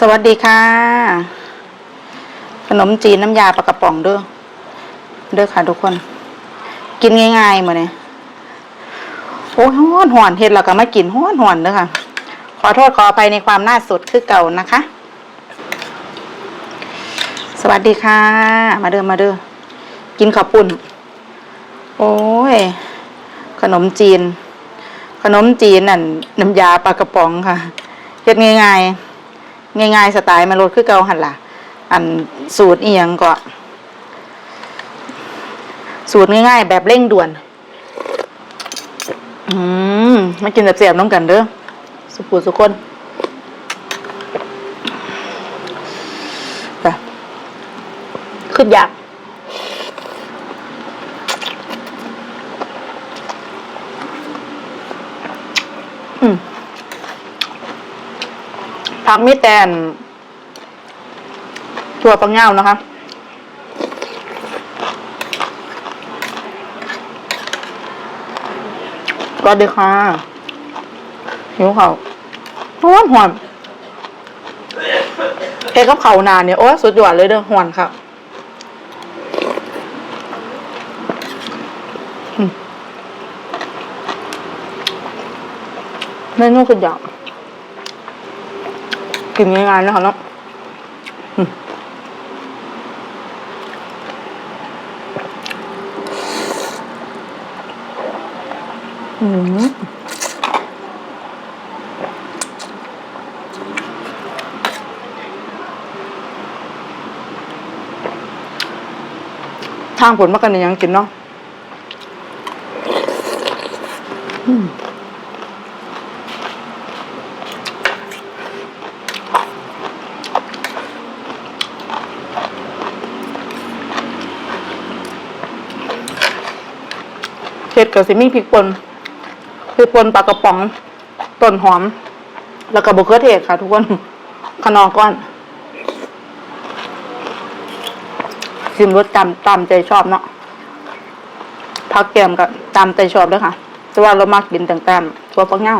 สวัสดีค่ะ ขนมจีนน้ำยาปลากระป๋องเด้อเด้อค่ะทุกคน กินง่ายๆมาเนี่ยโอ้ยห้อนหอนเฮ็ดแล้วก็มากินห้อนหอนเด้อค่ะ ขอโทษขออภัยในความน่าสดคือเก่านะคะ สวัสดีค่ะ มาเด้อมาเด้อกินข้าวปุ้นโอ้ย ขนมจีน ขนมจีนนั่นน้ำยาปลากระป๋องค่ะเฮ็ดง่ายๆ ง่ายๆสไตล์มันลดคือเก่าหันล่ะ อันสูตรอีหยังก็ สูตรง่ายๆ แบบเร่งด่วน อืมมากินแบบเสียบน้องกันเด้อสุขุสุคนขึ้นอยาก ผักมีแตนถั่วปังเง่านะคะสวัสดีค่ะหิวเขาวหอนหอนเอกับเขาวนานเนี่ยโอ้ยสุดยอดเลยเด้อหอนค่ะเมนูคืออยาก กินง่ายๆนะคะเนาะอืมอืมทางผลมากันยังกินเนาะอืม ผ็ดกับซิมีพริกป่นพริกป่นปลากระป๋องต้นหอม แล้วก็บะเขือเทศค่ะ ทุกคนขนอก้อนชิมรสตามตามใจชอบเนาะพักแกมกับตามใจชอบด้วยค่ะแต่ว่าเรามากกินแต่งแต้มตัวปักเง่า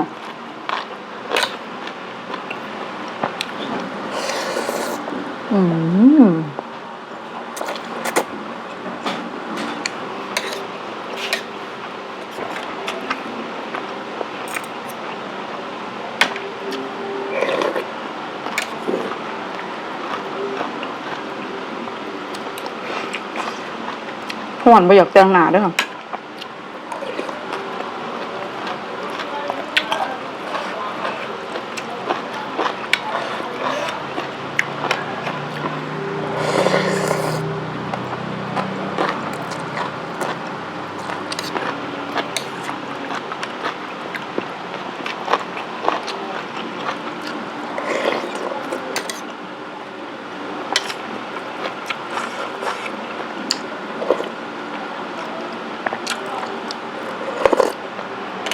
อืม ห่อนไปอยากแตงหนาด้วยค่ะ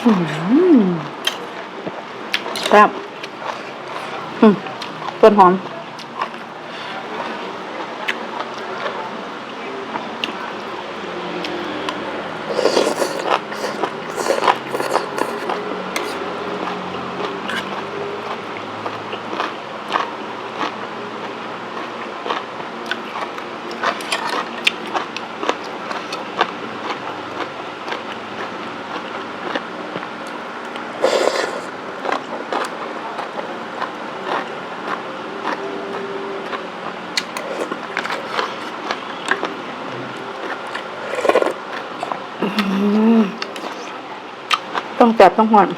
ครับอืมต้นหอม ต้องแตบต้องหอน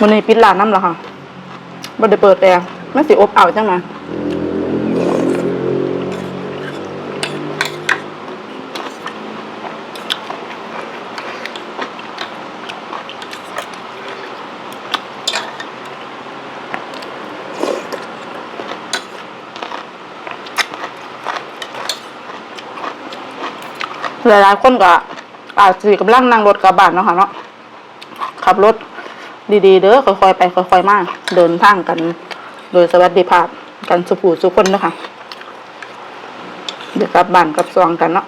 วันนี้ปิดร้านน้ำแล้วค่ะบ่ได้เปิดแต่ไม่สิอบเอาวจังม หลายๆคนก็อาจสิกำลังนั่งรถกระบะเนาะค่ะเนาะขับรถดีๆ เด้อค่อยๆไปค่อยๆมาเดินทางกัน โดยสวัสดิภาพกันสุขูสุคนเนาะค่ะเดี๋ยวกลับบ้านกลับซองกันเนาะ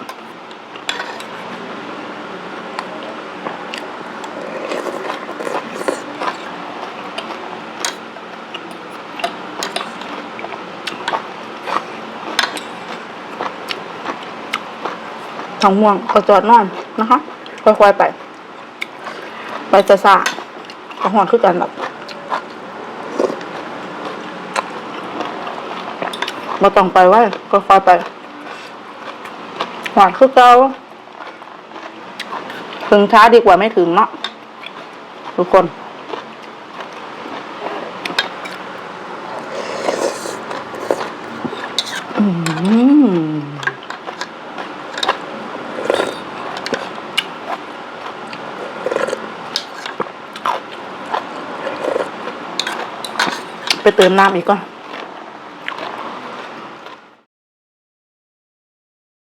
ทางม่วงก็จอดนอนนะคะ ค่อยๆไป ไปจะสะกระหอนคือกันแบบมาต้องไปไว้ค่อยไปหวานคือเก่าถึงช้าดีกว่าไม่ถึงเนาะทุกคนอืม ไปเติมน้ำอีกก่อน